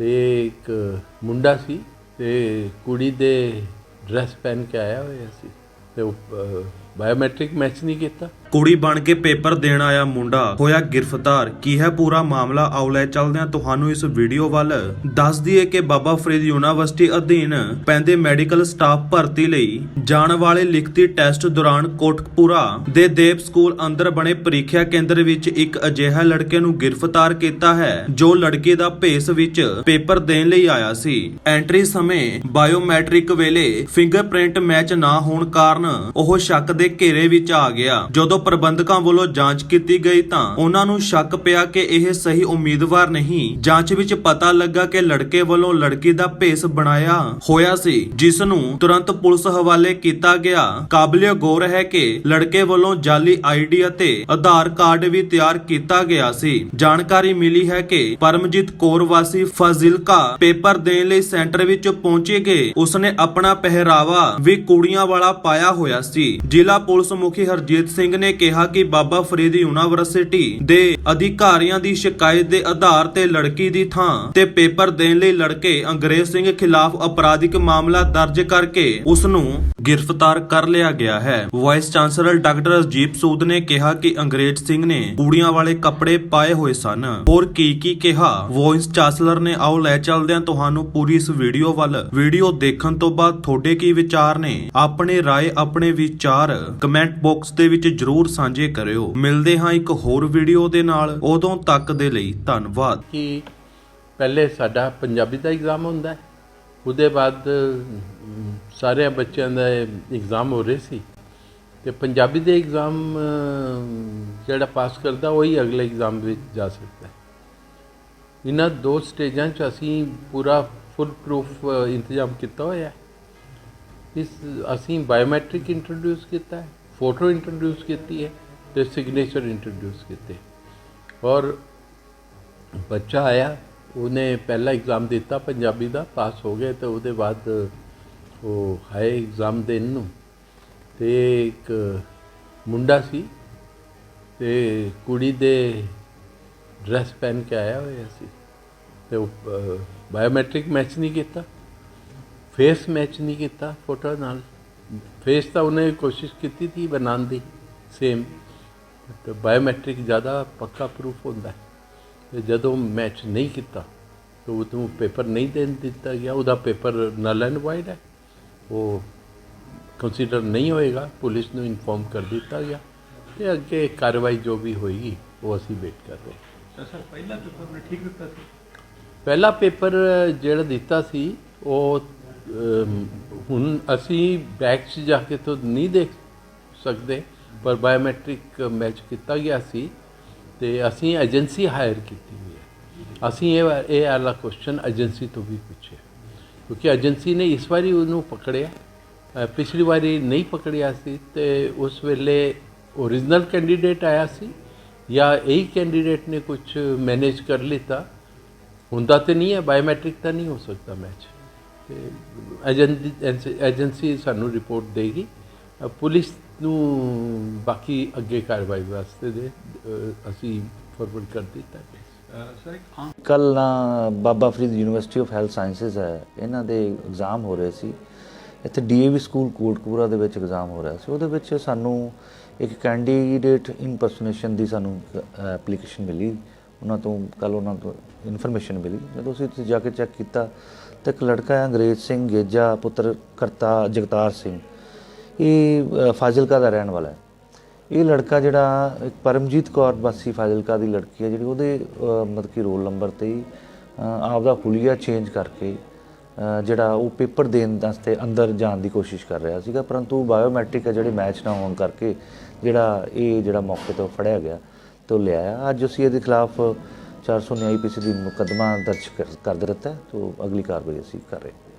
ਤੇ ਇੱਕ ਮੁੰਡਾ ਸੀ ਤੇ ਕੁੜੀ ਦੇ ਡਰੈਸ ਪਹਿਨ ਕੇ ਆਇਆ ਹੋਇਆ ਸੀ ਤੇ ਉਹ ਬਾਇਓਮੈਟ੍ਰਿਕ ਮੈਚ ਨਹੀਂ ਕੀਤਾ। ਕੁੜੀ ਬਣ ਕੇ ਪੇਪਰ ਦੇਣ ਆਇਆ ਮੁੰਡਾ, ਹੋਇਆ ਗ੍ਰਿਫਤਾਰ। ਕੀ ਹੈ ਪੂਰਾ ਮਾਮਲਾ? ਆਓ ਲੈ ਚੱਲਦੇ ਹਾਂ। ਤੁਹਾਨੂੰ ਇਸ ਵੀਡੀਓ ਵੱਲ ਦੱਸ ਦਈਏ ਕਿ ਬਾਬਾ ਫਰੀਦ ਯੂਨੀਵਰਸਿਟੀ ਅਧੀਨ ਪੈਂਦੇ ਮੈਡੀਕਲ ਸਟਾਫ ਭਰਤੀ ਲਈ ਜਾਣ ਵਾਲੇ ਲਿਖਤੀ ਟੈਸਟ ਦੌਰਾਨ ਕੋਟਕਪੂਰਾ ਦੇ ਦੇਵ ਸਕੂਲ ਅੰਦਰ ਬਣੇ ਪ੍ਰੀਖਿਆ ਕੇਂਦਰ ਵਿੱਚ ਇੱਕ ਅਜਿਹਾ ਲੜਕੇ ਨੂੰ ਗ੍ਰਿਫਤਾਰ ਕੀਤਾ ਹੈ, ਜੋ ਲੜਕੇ ਦਾ ਭੇਸ ਵਿੱਚ ਪੇਪਰ ਦੇਣ ਲਈ ਆਇਆ ਸੀ। ਐਂਟਰੀ ਸਮੇਂ ਬਾਇਓਮੈਟ੍ਰਿਕ ਵੇਲੇ ਫਿੰਗਰਪ੍ਰਿੰਟ ਮੈਚ ਨਾ ਹੋਣ ਕਾਰਨ ਉਹ ਸ਼ੱਕ ਦੇ ਘੇਰੇ ਵਿੱਚ ਆ ਗਿਆ। ਜਦੋਂ ਪ੍ਰਬੰਧਕਾਂ ਵੱਲੋਂ ਜਾਂਚ ਕੀਤੀ ਗਈ ਤਾਂ ਉਹਨਾਂ ਨੂੰ ਸ਼ੱਕ ਪਿਆ ਕਿ ਇਹ ਸਹੀ ਉਮੀਦਵਾਰ ਨਹੀਂ। ਜਾਂਚ ਵਿੱਚ ਪਤਾ ਲੱਗਾ ਕਿ ਲੜਕੇ ਵੱਲੋਂ ਲੜਕੀ ਦਾ ਭੇਸ ਬਣਾਇਆ ਹੋਇਆ ਸੀ, ਜਿਸ ਨੂੰ ਤੁਰੰਤ ਪੁਲਿਸ ਹਵਾਲੇ ਕੀਤਾ ਗਿਆ। ਕਾਬਲਿਆ ਗੌਰ ਹੈ ਕਿ ਲੜਕੇ ਵੱਲੋਂ ਜਾਲੀ ਆਈਡੀ ਅਤੇ ਆਧਾਰ ਕਾਰਡ ਵੀ ਤਿਆਰ ਕੀਤਾ ਗਿਆ ਸੀ। ਜਾਣਕਾਰੀ ਮਿਲੀ ਹੈ ਕਿ ਪਰਮਜੀਤ ਕੌਰ ਵਾਸੀ ਫਾਜ਼ਿਲਕਾ ਪੇਪਰ ਦੇਣ ਲਈ ਸੈਂਟਰ ਵਿੱਚ ਪਹੁੰਚੇ ਗਏ। ਉਸਨੇ ਆਪਣਾ ਪਹਿਰਾਵਾ ਵੀ ਕੁੜੀਆਂ ਵਾਲਾ ਪਾਇਆ ਹੋਇਆ ਸੀ। ਜ਼ਿਲ੍ਹਾ ਪੁਲਿਸ ਮੁਖੀ ਹਰਜੀਤ ਸਿੰਘ ਨੇ ਕਿਹਾ ਕਿ ਬਾਬਾ ਫਰੀਦ ਯੂਨੀਵਰਸਿਟੀ ਦੇ ਅਧਿਕਾਰੀਆਂ ਦੀ ਸ਼ਿਕਾਇਤ ਦੇ ਆਧਾਰ ਤੇ ਲੜਕੀ ਦੀ ਥਾਂ ਤੇ ਪੇਪਰ ਦੇਣ ਲਈ ਲੜਕੇ ਅੰਗਰੇਜ਼ ਸਿੰਘ ਖਿਲਾਫ ਅਪਰਾਧਿਕ ਮਾਮਲਾ ਦਰਜ ਕਰਕੇ ਉਸ ਨੂੰ ਗ੍ਰਿਫਤਾਰ ਕਰ ਲਿਆ ਗਿਆ ਹੈ। ਵਾਈਸ ਚਾਂਸਲਰ ਡਾਕਟਰ ਅਜੀਬ ਸੂਦ ਨੇ ਕਿਹਾ ਕਿ ਅੰਗਰੇਜ਼ ਸਿੰਘ ਨੇ ਕੁੜੀਆਂ ਵਾਲੇ ਕੱਪੜੇ ਪਾਏ ਹੋਏ ਸਨ। ਹੋਰ ਕੀ ਕੀ ਕਿਹਾ? ਵਾਈਸ ਚਾਂਸਲਰ ਨੇ, ਆਓ ਲੈ ਚੱਲਦੇ ਹਾਂ ਤੁਹਾਨੂੰ ਪੂਰੀ ਇਸ ਵੀਡੀਓ ਵੱਲ। ਵੀਡੀਓ ਦੇਖਣ ਤੋਂ ਬਾਅਦ ਤੁਹਾਡੇ ਕੀ ਵਿਚਾਰ ਨੇ? ਆਪਣੇ ਰਾਏ, ਆਪਣੇ ਵਿਚਾਰ। ਕਮੈਂਟ ਬਾਕਸ ਦੇ ਵਿੱਚ ਜਰੂਰ ਸਾਂਝੇ ਕਰਿਓ। ਮਿਲਦੇ ਹਾਂ ਇੱਕ ਹੋਰ ਵੀਡੀਓ ਦੇ ਨਾਲ। ਉਦੋਂ ਤੱਕ ਦੇ ਲਈ ਧੰਨਵਾਦ। ਕਿ ਪਹਿਲੇ ਸਾਡਾ ਪੰਜਾਬੀ ਦਾ ਐਗਜ਼ਾਮ ਹੁੰਦਾ ਹੈ। ਉਹਦੇ ਬਾਅਦ ਸਾਰੇ ਬੱਚਿਆਂ ਦਾ ਐਗਜ਼ਾਮ ਹੋ ਰਹੇ ਸੀ ਤੇ ਪੰਜਾਬੀ ਦੇ ਐਗਜ਼ਾਮ ਜਿਹੜਾ ਪਾਸ ਕਰਦਾ ਉਹੀ ਅਗਲੇ ਐਗਜ਼ਾਮ ਵਿੱਚ ਜਾ ਸਕਦਾ ਹੈ। ਇਹਨਾਂ ਦੋ ਸਟੇਜਾਂ 'ਚ ਅਸੀਂ ਪੂਰਾ ਫੁੱਲ ਪ੍ਰੂਫ ਇੰਤਜ਼ਾਮ ਕੀਤਾ ਹੋਇਆ ਹੈ। ਇਸ ਅਸੀਂ ਬਾਇਓਮੈਟ੍ਰਿਕ ਇੰਟਰੋਡਿਊਸ ਕੀਤਾ ਹੈ ਫੋਟੋ ਇੰਟਰੋਡਿਊਸ ਕੀਤੀ ਹੈ ਤੇ ਸਿਗਨੇਚਰ ਇੰਟਰੋਡਿਊਸ ਕੀਤੇ ਔਰ ਬੱਚਾ ਆਇਆ, ਉਹਨੇ ਪਹਿਲਾ ਐਗਜ਼ਾਮ ਦਿੱਤਾ ਪੰਜਾਬੀ ਦਾ ਪਾਸ ਹੋ ਗਿਆ ਤੇ ਉਹਦੇ ਬਾਅਦ ਉਹ ਹਾਈ ਐਗਜ਼ਾਮ ਦੇਣ ਨੂੰ ਤੇ ਇੱਕ ਮੁੰਡਾ ਸੀ ਤੇ ਕੁੜੀ ਦੇ ਡਰੈਸ ਪਹਿਨ ਕੇ ਆਇਆ ਹੋਇਆ ਸੀ। ਤੇ ਉਹ ਬਾਇਓਮੈਟ੍ਰਿਕ ਮੈਚ ਨਹੀਂ ਕੀਤਾ। ਫੇਸ ਮੈਚ ਨਹੀਂ ਕੀਤਾ ਫੋਟੋ ਨਾਲ। ਫੇਸ ਤਾਂ ਉਹਨੇ ਕੋਸ਼ਿਸ਼ ਕੀਤੀ ਸੀ ਬਣਾਉਣ ਦੀ ਸੇਮ ਤੇ ਬਾਇਓਮੈਟ੍ਰਿਕ ਜ਼ਿਆਦਾ ਪੱਕਾ ਪ੍ਰੂਫ ਹੁੰਦਾ। ਹੈ ਤੇ ਜਦੋਂ ਮੈਚ ਨਹੀਂ ਕੀਤਾ, ਤਾਂ ਉਹਨੂੰ ਪੇਪਰ ਨਹੀਂ ਦੇਣ ਦਿੱਤਾ ਗਿਆ। ਉਹਦਾ ਪੇਪਰ ਨਲ ਐਂਡ ਵਾਈਡ ਹੈ। ਉਹ ਕੰਸੀਡਰ ਨਹੀਂ ਹੋਏਗਾ ਪੁਲਿਸ ਨੂੰ ਇਨਫੋਰਮ ਕਰ ਦਿੱਤਾ ਗਿਆ ਤੇ ਅੱਗੇ ਕਾਰਵਾਈ ਜੋ ਵੀ ਹੋਏਗੀ ਉਹ ਅਸੀਂ ਵੇਟ ਕਰ ਰਹੇ ਹਾਂ। ਸਰ ਪਹਿਲਾ ਪੇਪਰ ਨੇ ਠੀਕ ਦਿੱਤਾ ਸੀ? ਪਹਿਲਾ ਪੇਪਰ ਜਿਹੜਾ ਦਿੱਤਾ ਸੀ ਉਹ ਹੁਣ ਅਸੀਂ ਬੈਕ 'ਚ ਜਾ ਕੇ ਤਾਂ ਨਹੀਂ ਦੇਖ ਸਕਦੇ ਪਰ ਬਾਇਓਮੈਟ੍ਰਿਕ ਮੈਚ ਕੀਤਾ ਗਿਆ ਸੀ ਤੇ ਅਸੀਂ ਏਜੰਸੀ ਹਾਇਰ ਕੀਤੀ ਹੋਈ ਹੈ। ਅਸੀਂ ਇਹ ਇਹ ਵਾਲਾ ਕੁਐਸਚਨ ਏਜੰਸੀ ਤੋਂ ਵੀ ਪੁੱਛਿਆ। ਕਿਉਂਕਿ ਏਜੰਸੀ ਨੇ ਇਸ ਵਾਰੀ ਉਹਨੂੰ ਪਕੜਿਆ ਪਿਛਲੀ ਵਾਰੀ ਨਹੀਂ ਪਕੜਿਆ ਸੀ ਤੇ ਉਸ ਵੇਲੇ ਓਰੀਜਨਲ ਕੈਂਡੀਡੇਟ ਆਇਆ ਸੀ ਜਾਂ ਇਹੀ ਕੈਂਡੀਡੇਟ ਨੇ ਕੁਝ ਮੈਨੇਜ ਕਰ ਲਿੱਤਾ ਹੁੰਦਾ ਤੇ ਨਹੀਂ ਹੈ ਬਾਇਓਮੈਟ੍ਰਿਕ ਤਾਂ ਨਹੀਂ ਹੋ ਸਕਦਾ ਮੈਚ ਤੇ ਏਜੰਸੀ ਏਜੰਸੀ ਸਾਨੂੰ ਰਿਪੋਰਟ ਦੇਗੀ ਪੁਲਿਸ ਨੂੰ ਬਾਕੀ ਅੱਗੇ ਕਾਰਵਾਈ ਵਾਸਤੇ ਦੇ ਅਸੀਂ ਫਾਰਵਰਡ ਕਰ ਦਿੱਤਾ ਸਰ ਇੱਕ ਕੱਲ ਨਾ Baba Farid university of health sciences ਹੈ। ਇਹਨਾਂ ਦੇ ਐਗਜ਼ਾਮ ਹੋ ਰਹੇ ਸੀ। ਇੱਥੇ ਡੀਏਵੀ ਸਕੂਲ ਕੋਟਕਪੂਰਾ ਦੇ ਵਿੱਚ ਐਗਜ਼ਾਮ ਹੋ ਰਿਹਾ ਸੀ। ਉਹਦੇ ਵਿੱਚ ਸਾਨੂੰ ਇੱਕ ਕੈਂਡੀਡੇਟ ਇਨਪਰਸਨੇਸ਼ਨ ਦੀ ਸਾਨੂੰ ਐਪਲੀਕੇਸ਼ਨ ਮਿਲੀ। ਉਹਨਾਂ ਤੋਂ ਕੱਲ ਉਹਨਾਂ ਤੋਂ ਇਨਫੋਰਮੇਸ਼ਨ ਮਿਲੀ। ਜਦੋਂ ਅਸੀਂ ਉੱਥੇ ਜਾ ਕੇ ਚੈੱਕ ਕੀਤਾ ਤਾਂ ਇੱਕ ਲੜਕਾ ਹੈ, ਅੰਗਰੇਜ਼ ਸਿੰਘ, ਗੇਜਾ ਪੁੱਤਰ ਕਰਤਾ ਜਗਤਾਰ ਸਿੰਘ। ਇਹ ਫਾਜ਼ਿਲਕਾ ਦਾ ਰਹਿਣ ਵਾਲਾ ਹੈ। ਇਹ ਲੜਕਾ ਜਿਹੜਾ ਇੱਕ ਪਰਮਜੀਤ ਕੌਰ ਬਾਸੀ ਫਾਜ਼ਿਲਕਾ ਦੀ ਲੜਕੀ ਹੈ, ਜਿਹੜੀ ਉਹਦੇ ਮਤਲਬ ਕਿ ਰੋਲ ਨੰਬਰ ਤੇ ਹੀ ਆਪਦਾ ਹੁਲੀਆ ਚੇਂਜ ਕਰਕੇ ਜਿਹੜਾ ਉਹ ਪੇਪਰ ਦੇਣ ਵਾਸਤੇ ਅੰਦਰ ਜਾਣ ਦੀ ਕੋਸ਼ਿਸ਼ ਕਰ ਰਿਹਾ ਸੀਗਾ, ਪਰੰਤੂ ਬਾਇਓਮੈਟ੍ਰਿਕ ਹੈ ਜਿਹੜੇ ਮੈਚ ਨਾ ਹੋਣ ਕਰਕੇ ਜਿਹੜਾ ਇਹ ਜਿਹੜਾ ਮੌਕੇ ਤੋਂ ਫੜਿਆ ਗਿਆ ਤੇ ਉਹ ਲਿਆਇਆ। ਅੱਜ ਅਸੀਂ ਇਹਦੇ ਖਿਲਾਫ 400 ਆਈਪੀਸੀ ਦੀ ਮੁਕੱਦਮਾ ਦਰਜ ਕਰ- ਕਰ ਦਿੱਤਾ ਹੈ ਤੇ ਅਗਲੀ ਕਾਰਵਾਈ ਅਸੀਂ ਕਰ ਰਹੇ ਹਾਂ।